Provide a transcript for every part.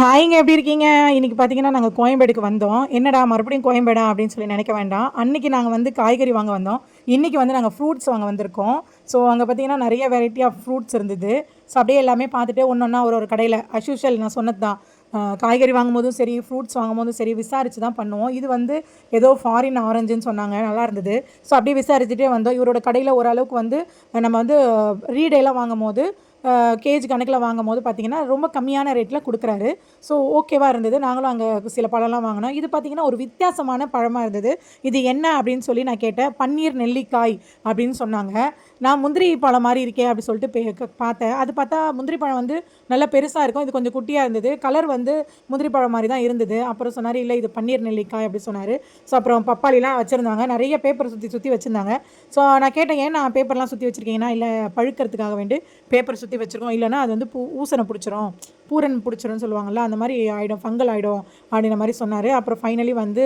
ஹாய்ங்க எப்படி இருக்கீங்க? இன்றைக்கி பார்த்தீங்கன்னா நாங்கள் கோயம்பேடுக்கு வந்தோம். என்னடா மறுபடியும் கோயம்பேடா அப்படின்னு சொல்லி நினைக்க வேண்டாம். அன்றைக்கி நாங்கள் வந்து காய்கறி வாங்க வந்தோம். இன்றைக்கி வந்து நாங்கள் ஃப்ரூட்ஸ் வாங்க வந்திருக்கோம். ஸோ அங்கே பார்த்தீங்கன்னா நிறைய வெரைட்டி ஆஃப் ஃப்ரூட்ஸ் இருந்தது. ஸோ அப்படியே எல்லாமே பார்த்துட்டு ஒன்று ஒன்றா ஒரு ஒரு கடையில் அஸ்யூஷுவல் நான் சொன்னது தான் காய்கறி வாங்கும்போதும் சரி ஃப்ரூட்ஸ் வாங்கும்போதும் சரி விசாரித்து தான் பண்ணுவோம். இது வந்து ஏதோ ஃபாரின் ஆரஞ்சுன்னு சொன்னாங்க. நல்லா இருந்தது. ஸோ அப்படியே விசாரிச்சுட்டே வந்தோம். இவரோட கடையில் ஓரளவுக்கு வந்து நம்ம வந்து ரீடெல்லாம் வாங்கும் போது கேஜ் கணக்கில் வாங்கும் போது பார்த்திங்கன்னா ரொம்ப கம்மியான ரேட்டில் கொடுக்குறாரு. ஸோ ஓகேவாக இருந்தது. நாங்களும் அங்கே சில பழம்லாம் வாங்கினோம். இது பார்த்தீங்கன்னா ஒரு வித்தியாசமான பழமாக இருந்தது. இது என்ன அப்படின்னு சொல்லி நான் கேட்டேன். பன்னீர் நெல்லிக்காய் அப்படின்னு சொன்னாங்க. நான் முந்திரி பழம் மாதிரி இருக்கே அப்படி சொல்லிட்டு பே- க- பார்த்தேன். அது பார்த்தா முந்திரி பழம் வந்து நல்லா பெருசாக இருக்கும். இது கொஞ்சம் குட்டியாக இருந்தது. கலர் வந்து முந்திரி பழம் மாதிரி தான் இருந்தது. அப்புறம் சொன்னார் இல்லை இது பன்னீர் நெல்லிக்காய் அப்படி சொன்னார். ஸோ அப்புறம் பப்பாளிலாம் வச்சுருந்தாங்க. நிறைய பேப்பர் சுற்றி சுற்றி வச்சுருந்தாங்க. ஸோ நான் கேட்டேன் ஏன் நான் பேப்பர்லாம் சுற்றி வச்சுருக்கீங்கன்னா? இல்லை பழுக்கிறதுக்காக வேண்டி பேப்பர் சுற்றி வச்சுருக்கோம். இல்லைன்னா அது வந்து பூ ஊசனை பிடிச்சிரும். பூரன் பிடிச்சிரும்னு சொல்லுவாங்கள்ல அந்த மாதிரி ஆகிடும் ஃபங்கல் ஆகிடும் அப்படின்ற மாதிரி சொன்னார். அப்புறம் ஃபைனலி வந்து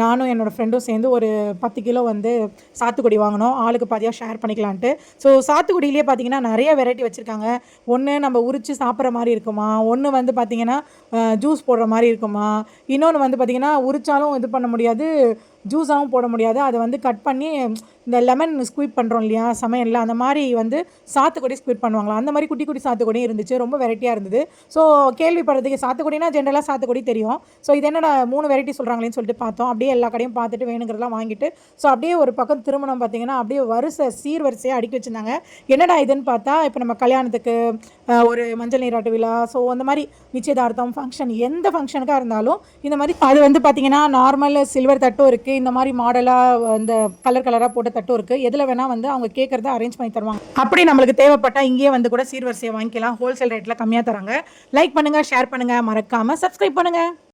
நானும் என்னோடய ஃப்ரெண்டும் சேர்ந்து ஒரு பத்து கிலோ வந்து சாத்துக்குடி வாங்கினோம். ஆளுக்கு பாதியாக ஷேர் பண்ணிக்கலான்ட்டு. ஸோ சாத்துக்குடியிலே பார்த்தீங்கன்னா நிறைய வெரைட்டி வச்சுருக்காங்க. ஒன்று நம்ம உரித்து சாப்பிட்ற மாதிரி இருக்குமா? ஒன்று வந்து பார்த்திங்கன்னா ஜூஸ் போடுற மாதிரி இருக்குமா? இன்னொன்று வந்து பார்த்திங்கன்னா உரித்தாலும் இது பண்ண முடியாது. ஜூஸாகவும் போட முடியாது. அதை வந்து கட் பண்ணி இந்த லெமன் ஸ்குவீட் பண்ணுறோம் இல்லையா? சமையலில் அந்த மாதிரி வந்து சாத்துக்குடி ஸ்குவீட் பண்ணுவாங்களா அந்த மாதிரி குட்டி குட்டி சாத்துக்குடி இருந்துச்சு. ரொம்ப வெரைட்டியாக இருந்தது. ஸோ கேள்விப்படுறதுக்கு சாத்துக்குடினா ஜென்ரலாக சாத்துக்குடி தெரியும். ஸோ இது என்னடா மூணு வெரைட்டி சொல்கிறாங்களேன்னு சொல்லிட்டு பார்த்தோம். அப்படியே எல்லா கடையும் பார்த்துட்டு வேணுங்கிறதெல்லாம் வாங்கிட்டு ஸோ அப்படியே ஒரு பக்கம் திருமணம் பார்த்தீங்கன்னா அப்படியே வரிசை சீர் வரிசையாக அடுக்கி வச்சுருந்தாங்க. என்னடா இதுன்னு பார்த்தா இப்போ நம்ம கல்யாணத்துக்கு ஒரு மஞ்சள் நீராட்டு விழா ஸோ அந்த மாதிரி நிச்சயதார்த்தம் ஃபங்க்ஷன் எந்த ஃபங்க்ஷனுக்காக இருந்தாலும் இந்த மாதிரி அது வந்து பார்த்தீங்கன்னா நார்மல் சில்வர் தட்டும் இருக்குது இந்த மாதிரி மாடலாக இந்த கலர் கலராக போட்ட தட்டும் இருக்குது எதில் வேணால் வந்து அவங்க கேட்குறத அரேஞ்ச் பண்ணி தருவாங்க. அப்படி நம்மளுக்கு தேவைப்பட்டால் இங்கேயே வந்து கூட சீர்வரிசையை வாங்கிக்கலாம். ஹோல்சேல் ரேட்டில் கம்மியாக தராங்க. லைக் பண்ணுங்கள் ஷேர் பண்ணுங்கள் மறக்காமல் சப்ஸ்கிரைப் பண்ணுங்கள்